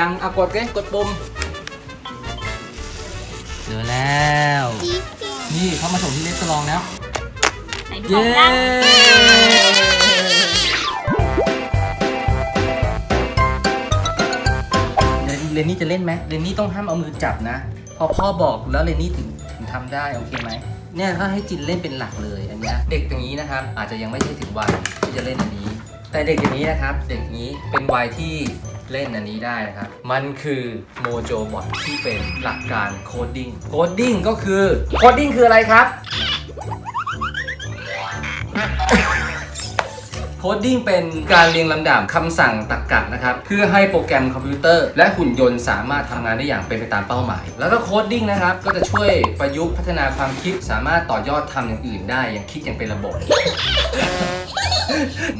ยังเอากดเลยกดปุ่มเจอแล้วนี่เขามาส่งที่เลสตอรองแล้ว ไหนดูขเย้องกันเรนนี่จะเล่นไหมเรนนี่ต้องห้ามเอามือจับนะ พอพ่อบอกแล้วเรนนี่ถึงถึงทำได้โอเคไหม เนี่ยถ้าให้จินเล่นเป็นหลักเลยอันเนี้ยเด็กอย่างนี้นะครับ อาจจะยังไม่ใช่ถึงวัยที่จะเล่นอันนี้ แต่เด็กอย่างนี้นะครับ เด็กอย่างนี้เป็นวัยที่ เล่นอันนี้ได้นะครับ มันคือโมโจบอทที่เป็นหลักการโคดดิ้งโคดดิ้งก็คือโคดดิ้งคืออะไรครับโคดดิ้งเป็นการเรียงลำดับคำสั่งตรรกะนะครับ เพื่อให้โปรแกรมคอมพิวเตอร์ และหุ่นยนต์สามารถทำงานได้อย่างเป็นไปตามเป้าหมาย แล้วก็โคดดิ้งนะครับ ก็จะช่วยประยุกต์พัฒนาความคิด สามารถต่อยอดทำอย่างอื่นได้อย่างคิดอย่างเป็นระบบ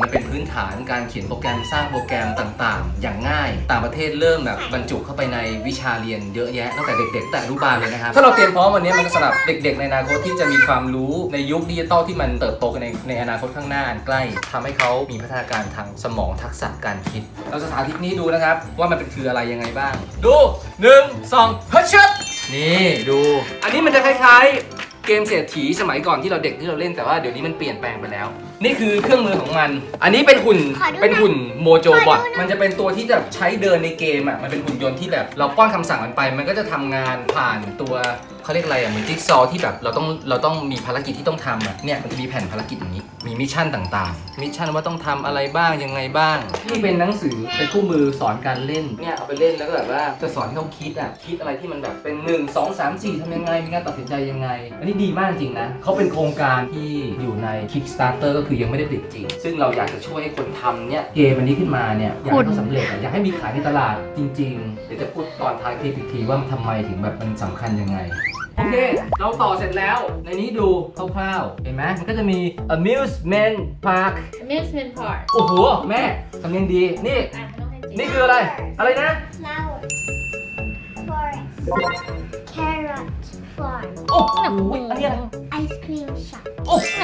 มันเป็นพื้นฐานการเขียนโปรแกรมสร้างโปรแกรมต่างๆ อย่างง่าย ต่างประเทศเริ่มแบบบรรจุเข้าไปในวิชาเรียนเยอะแยะตั้งแต่เด็ก ๆ แต่อนุบาลเลยนะครับ ถ้าเราเตรียมพร้อมวันนี้มันก็สำหรับเด็ก ๆ ในอนาคตที่จะมีความรู้ในยุคดิจิตอลที่มันเติบโตกันในในอนาคตข้างหน้าอันใกล้ทำให้เขามีพัฒนาการทางสมองทักษะการคิด เราจะสาธิตนี้ดูนะครับ ว่ามันเป็นคืออะไรยังไงบ้าง ดูหนึ่งสองเฮ้ยชับนี่ดู อันนี้มันจะคล้ายๆ เกมเศรษฐีสมัยก่อนที่เราเด็กที่เราเล่นแต่ว่าเดี๋ยวนี้มันเปลี่ยนแปลงไปแล้ว นี่คือเครื่องมือของมัน อันนี้เป็นหุ่น ขอดูหน่อยเป็นหุ่นโมโจบอท ขอดูหน่อย มันจะเป็นตัวที่จะใช้เดินในเกมอะ มันเป็นหุ่นยนต์ที่แบบ เราป้อนคำสั่งมันไป มันก็จะทำงานผ่านตัวเขาเรียกอะไรอะเหมือนจิ๊กซอว์ที่แบบเราต้องเราต้องมีภารกิจที่ต้องทำอะเนี่ยมันจะมีแผ่นภารกิจอย่างนี้ มีมิชชั่นต่างๆมิชชั่นว่าต้องทำอะไรบ้างยังไงบ้างนี่เป็นหนังสือเป็นคู่มือสอนการเล่นเนี่ยเอาไปเล่นแล้วก็แบบว่าจะสอนให้เขาคิดอะคิดอะไรที่มันแบบเป็น 1 2 3 4ทำยังไงมีการตัดสินใจยังไง อันนี้ดีมากจริงนะเขาเป็นโครงการที่อยู่ใน Kickstarter ก็คือยังไม่ได้ผลิตจริง ซึ่งเราอยากจะช่วยให้คนทำเนี่ยเกมอันนี้ขึ้นมาเนี่ยอยากให้เขาสำเร็จอะอยากให้มีขายในตลาดจริง ๆ เดี๋ยวจะพูดตอนท้ายคลิปอีกทีว่าทำไมถึงแบบมันสำคัญยังไง โอเค เราต่อเสร็จแล้ว ในนี้ดูคร่าวๆ เห็นไหมมันก็จะมี amusement park amusement park โอ้โห แม่ทำเนียงดี นี่ อะต้องให้จริงนี่คืออะไร อะไรนะ flower forest carrot farm โอ้โหอันนี้อะไร ice cream shop โอ้โห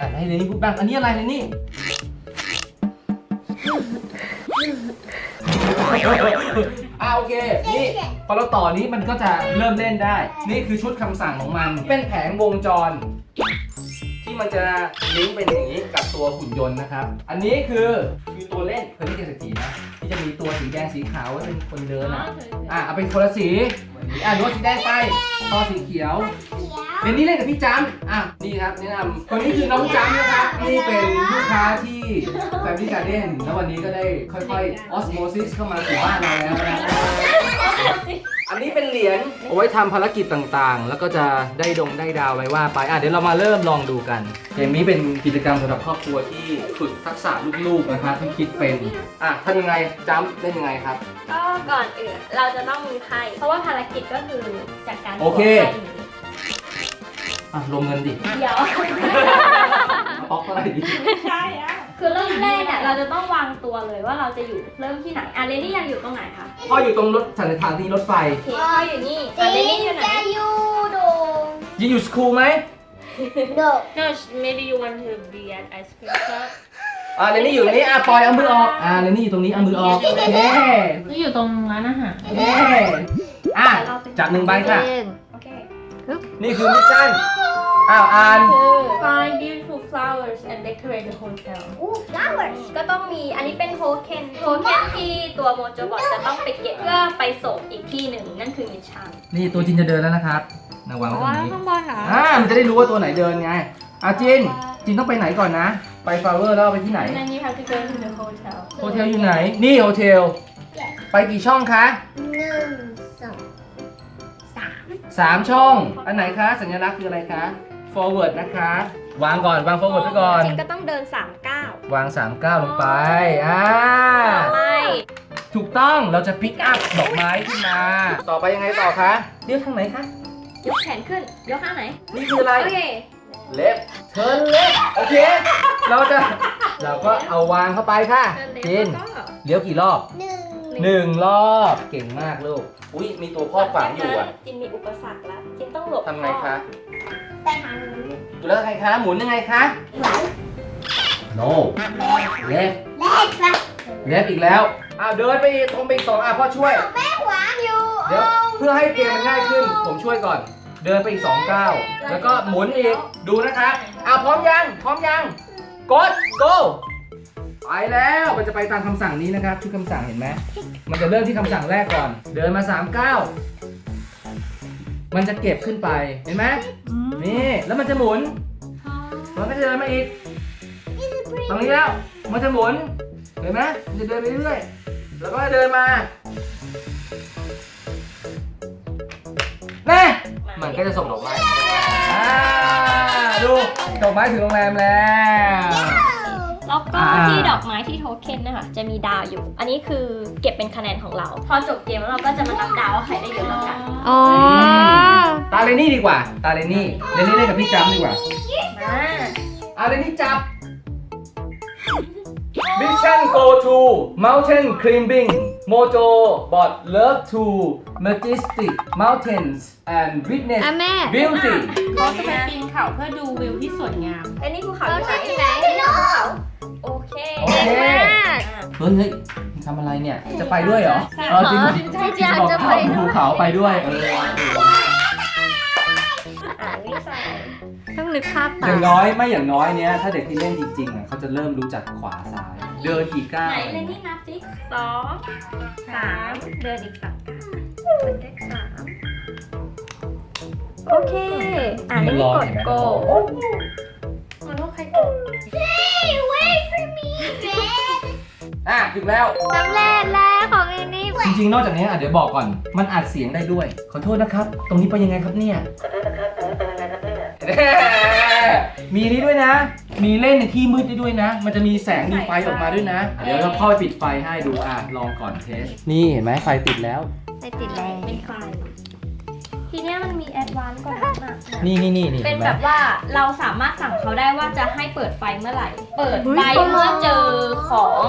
อะให้เรนนี่พูดบ้าง อันนี้อะไรเรนนี่ อ่าโอเค นี่พอเราต่อนี้มันก็จะเริ่มเล่นได้ นี่คือชุดคำสั่งของมัน เป็นแผงวงจร ที่มันจะลิงก์เป็นอย่างนี้กับตัวหุ่นยนต์นะครับ อันนี้คือคือตัวเล่นเคยเล่นเกมเศรษฐีนะที่จะมีตัวสีแดงสีขาวไว้เป็นคนเดินอ๋ออะเคยอะเอาเป็นคนละสีอะโน้ตสีแดงไปพอสีเขียว เขียว เรนนี่เล่นกับพี่จัมอะนี่ครับแนะนำคนนี้คือน้องจัมนะครับนี่เป็นลูกค้าที่แฟมิลี่การ์เด้นแล้ววันนี้ก็ได้ค่อยๆออสโมซิสเข้ามาสู่บ้านเราแล้วนะอันนี้เป็นเหรียญเอาไว้ทำภารกิจต่างๆ แล้วก็จะได้ดงได้ดาวไว้ว่าไปอะเดี๋ยวเรามาเริ่มลองดูกันเกมนี้เป็นกิจกรรมสำหรับครอบครัวที่ฝึกทักษะลูกๆนะครับที่คิดเป็นอะทำยังไงจัมเล่นยังไงครับ ก็ก่อนอื่นเราจะต้องมีไพ่เพราะว่าภารกิจก็คือจากการโอเคตรวจไพ่ อะลงเงินดิเดี๋ยว ป๊อกอะไรดิใช่อะคือเริ่มแรกเนี่ยเราจะต้องวางตัวเลยว่าเราจะอยู่เริ่มที่ไหนอะเรนนี่ยังอยู่ตรงไหนคะพ่ออยู่ตรงรถสันนิษฐานที่รถไฟโอเคพ่ออยู่นี่อะเรนนี่อยู่ไหนจะอยู่โดงยินอยู่สคูลไหมโดง No, sh- maybe you want to be at ice cream shop. อ่าเรนนี่อยู่ตรงนี้อะปล่อยเอามือออกอ่าเรนนี่อยู่ตรงนี้เอามือออกเย้นี่อยู่ตรงร้านอาหารเย้อะจับหนึ่งใบค่ะโอเค นี่คือมิชชั่น อ้าวอ่านคือ Find beautiful flowers and decorate the hotel. อู้ flowers ก็ต้องมีอันนี้เป็นโทเค็นโทเค็นที่ตัวโมโจบอทจะต้องไปเก็บเพื่อไปส่งอีกที่หนึ่งนั่นคือมิชชั่น นี่ตัวจินจะเดินแล้วนะครับนางวางไว้ตรงนี้ข้างบนเหรออ่ามันจะได้รู้ว่าตัวไหนเดินไงอะจิน จินต้องไปไหนก่อนนะ ไปฟลาเวอร์แล้วเอาไปที่ไหน And then you have to go to the hotel. โฮเทลอยู่ไหน นี่โฮเทล ไปกี่ช่องคะหนึ่งสอง สามสามช่อง อันไหนคะ สัญลักษณ์คืออะไรคะ forward นะคะ วางก่อน วาง forward ไปก่อน จริงก็ต้องเดิน3ก้าววาง3 9ลงไป อ่าไม่ถูกต้อง เราจะพิกอัพดอกไม้ขึ้นมา ต่อไปยังไงต่อคะ เลี้ยวทางไหนคะ ยกแขนขึ้น ยกข้างไหน นี่คืออะไร โอเค เล็บเทิร์นเล็บโอเค เราจะ เราก็เอาวางเข้าไปค่ะเดินเล็จินบแล้วก็เลี้ยวกี่รอบ หนึ่ง หนึ่งรอบเก่งมากลูก อุ้ยมีตัวพ่อขวางอยู่อะ จินมีอุปสรรคแล้วจินต้องหลบทำไงคะไปทางนู้นแล้วไงคะหมุนยังไงคะไหว no left แรกค่ะเล็บอีกแล้วอ้าวเดินไปอีกตรงไปอีกสองอะพ่อช่วย แม่ขวางอยู่เดี๋ยวเพื่อให้เกมมันง่ายขึ้น ผมช่วยก่อน เดินไปอีก2ก้าวแล้วก็หมุนอีกดูนะคะอะพร้อมยัง พร้อมยัง กด go ไปแล้วมันจะไปตามคำสั่งนี้นะครับชุดคำสั่งเห็นไหมมันจะเริ่มที่คำสั่งแรกก่อน เดินมา3ก้าวมันจะเก็บขึ้นไปเห็นไหมนี่แล้วมันจะหมุนมันก็จะเดินมาอีกตรงนี้แล้ว มันจะหมุน เห็นไหมมันจะเดินไปเรื่อยๆแล้วก็เดินมาแน่มันก็จะส่งดอกไม้อ่าดูดอกไม้ถึงโรงแรมแล้ว แล้วก็อ่าที่ดอกไม้ที่โทเค็นนะคะจะมีดาวอยู่ อันนี้คือเก็บเป็นคะแนนของเรา พอจบเกมแล้วเราก็จะมานับดาวว่าใครได้เยอะกว่ากันอ๋อตาเรนนี่ดีกว่า ตาเรนนี่เรนนี่เล่นกับพี่จัมดีกว่ามาอ่าเรนนี่จับ Mission go to mountain climbing Mojo bot love to majestic mountains and witness อะแม่ beauty เขาจะไปปีนเขาเพื่อดูวิวที่สวยงามไอ้นี่ภูเขาอยู่ไหนเราใช่ไหมที่ภูเขาโอเคโอเคเฮ้ยเฮ้ยมึงทำอะไรเนี่ย จะไปด้วยเหรอเออจริงใช่จ้ะบอกจะไปเข้าภูเขาไปด้วยเอออ่านี่ใส่ต้องนึกภาพอตาย่างมน้อยไม่อย่างน้อยเนี้ยถ้าเด็กที่เล่นจริงๆอะเขาจะเริ่มรู้จักขวาซ้าย เดินกี่ก้าวไหนเลยนี่นับสิสองสามเดินอีกสามก้าวเป็นเลขสามโอเค อ่านี่กดโกมันต้องใครกด wait for me อะถึงแล้วสำเร็จแล้วของเรนนี่จริงๆ นอกจากนี้อะเดี๋ยวบอกก่อน มันอัดเสียงได้ด้วย ขอโทษนะครับ ตรงนี้ไปยังไงครับเนี่ยมีนี้ด้วยนะ มีเล่นในที่มืดได้ด้วยนะ มันจะมีแสงมีไฟออกมาด้วยนะ เดี๋ยวเราเข้าไปปิดไฟให้ดูอะลองก่อนเทส นี่เห็นไหมไฟติดแล้วไปติดแล้วเป็นไฟ ทีเนี้ยมันมีแอดวานซ์กว่านั้นอะนี่นี่นี่นี่เป็เห็นนไหม แบบว่าเราสามารถสั่งเขาได้ว่าจะให้เปิดไฟเมื่อไหร่ เปิดไฟเมื่อเจอของ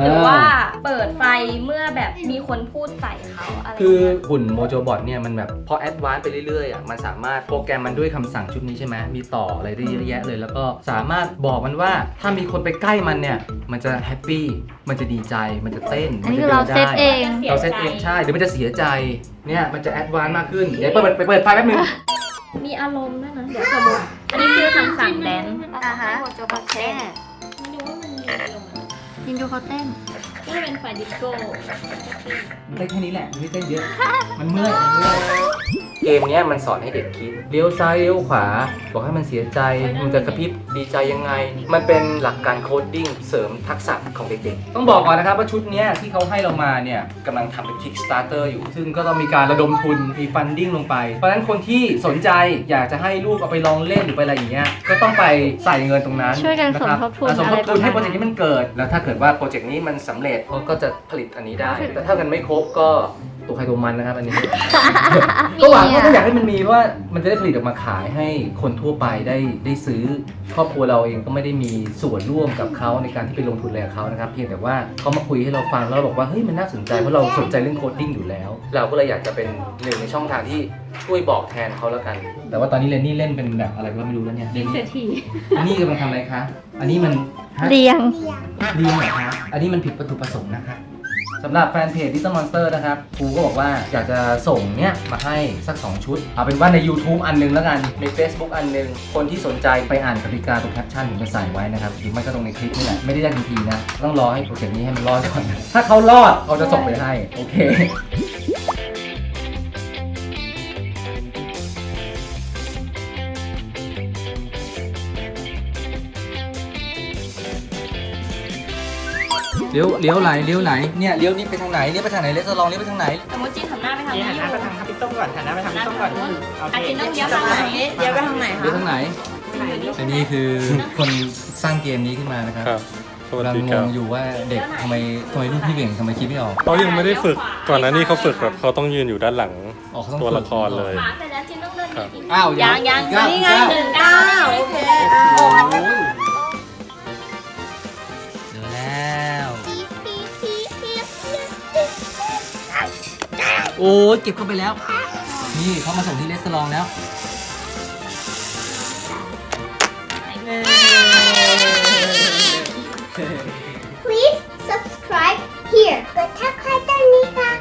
หรือว่าเปิดไฟเมื่อแบบมีคนพูดใส่เขาอะไรคือเงี้ยหุ่นโมโจบอทเนี่ยมันแบบพอแอดวานซ์ไปเรื่อยๆอะมันสามารถโปรแกรมมันด้วยคำสั่งชุดนี้ใช่ไหมมีต่ออะไรได้เยอะแยะเลย แล้วก็สามารถบอกมันว่าถ้ามีคนไปใกล้มันเนี่ย มันจะแฮปปี้มันจะดีใจ มันจะเต้น อันนี้มัคือจะเราดินเซตได้เอง เราเซตเองใช่หรือมันจะเสียใจ เนี่ย มันจะแอดวานซ์มากขึ้น เดี๋ยวเปิดไปเปิดไฟแป๊บนึง มีอารมณ์ด้วยนะ เดี๋ยวสมมติอันนี้คือคำสั่งแดนอ่าฮะให้โมโจบอทเต้นไม่รู้ว่ามันมีอารมณ์อะไรยินดูเขาเต้น ก็จะเป็นไฟดิสโก้มันได้แค่นี้แหละ มันไม่เต้นเยอะ มันเมื่อยมันเมื่อย เกมเนี้ยมันสอนให้เด็กคิดเลี้ยวซ้ายเลี้ยวขวา บอกให้มันเสียใจมันจะกระพริบดีใจยังไง มันเป็นหลักการโคดดิ้งเสริมทักษะของเด็กๆ ต้องบอกก่อนนะครับว่าชุดเนี้ยที่เขาให้เรามาเนี่ยกำลังทำเป็น Kickstarter อยู่ ซึ่งก็ต้องมีการระดมทุนมีฟันดิ้งลงไป เพราะฉะนั้นคนที่สนใจอยากจะให้ลูกเอาไปลองเล่นหรือไปอะไรอย่างเงี้ยก็ต้องไปใส่เงินตรงนั้นช่วยกันสมะครับทบทุนอะสมทบทุนอะไรประมาณให้โปรเจกต์นี้มันเกิด แล้วถ้าเกิดว่าโปรเจกต์นี้มันสำเร็จเขาก็จะผลิตอันนี้ได้ แต่ถ้ากันไม่ครบก็ ตัวใครตัวมันนะครับอันนี้ ก็หวังว่าก็อยากให้มันมีเพราะว่ามันจะได้ผลิตออกมาขายให้คนทั่วไปได้ได้ซื้อ ครอบครัวเราเองก็ไม่ได้มีส่วนร่วมกับเขาในการที่ไปลงทุนอะไรกับเขานะครับ เพียงแต่ว่าเขามาคุยให้เราฟังแล้วเราบอกว่าเฮ้ยมันน่าสนใจเพราะเราสนใจเรื่องโคดดิ้งอยู่แล้ว เราก็เลยอยากจะเป็นหนึ่งในช่องทางที่ช่วยบอกแทนเขาแล้วกัน แต่ว่าตอนนี้เรนนี่เล่นเป็นแบบอะไรก็ไม่รู้แล้วเนี่ยเรนเศรนี่ษฐีอันนี้กำลังทำอะไรคะอันนี้มันฮะเรียง เรียงเหรอคะอันนี้มันผิดวัตถุประสงค์นะคะ สำหรับแฟนเพจ Little Monster นะครับครูก็บอกว่าอยากจะส่งเนี้ยมาให้สัก 2 ชุด เอาเป็นว่าใน YouTube อันหนึงแล้วกัน ใน Facebook อันหนึง คนที่สนใจไปอ่านกติกาตรงแคปชั่นผมจะใส่ไว้นะครับหรือไม่ก็ตรงในคลิปนี่แหละไม่ได้ยากทันทีนะ ต้องรอให้โปรเจกต์นี้ให้มันรอดก่อน ถ้าเขารอดเขาจะส่งไปให้ โอเค เลี้ยวเลี้ยวไหนเลี้ยวไหนเนี่ยเลี้ยวนี้ไปทางไหนเลี้ยวไปทางไหนเลสลองเลี้ยวไปทางไหนสมมติจีนหันหน้าไปทางนี่นี้หันอหน้ายู่ไปทางพี่ต้มก่อนหันหน้าไปทางพี่ต้มก่อนโออาเคจินต้องเลี้ยวทางไหนเดี๋ยวไปทางไหนเลี้ยวคะทางไหนอันนี้คือคนสร้างเกมนี้ขึ้นมานะครับครับสวัสกำลังดีงครับงอยู่ว่าเด็กทำไมทำไมลูกพี่เก่งทำไมคิดไม่ออกเขายังไม่ได้ฝึกก่อนหน้านี้เขาฝึกแบบเขาต้องยืนอยู่ด้านหลังอ๋อเขาต้องตัวฝึกละครเลย ขวาเสร็จแล้วจีนต้องเดินอีกอ้าวยังยังเก้านี่ไงเก้าหนึ่งเก้าโอเคโอ้ยเโอ้ยเก็บเข้าไปแล้ว นี่เขามาส่งที่เลสตอรองแล้ว Please subscribe กดทักทายตรงนี้ค่ะ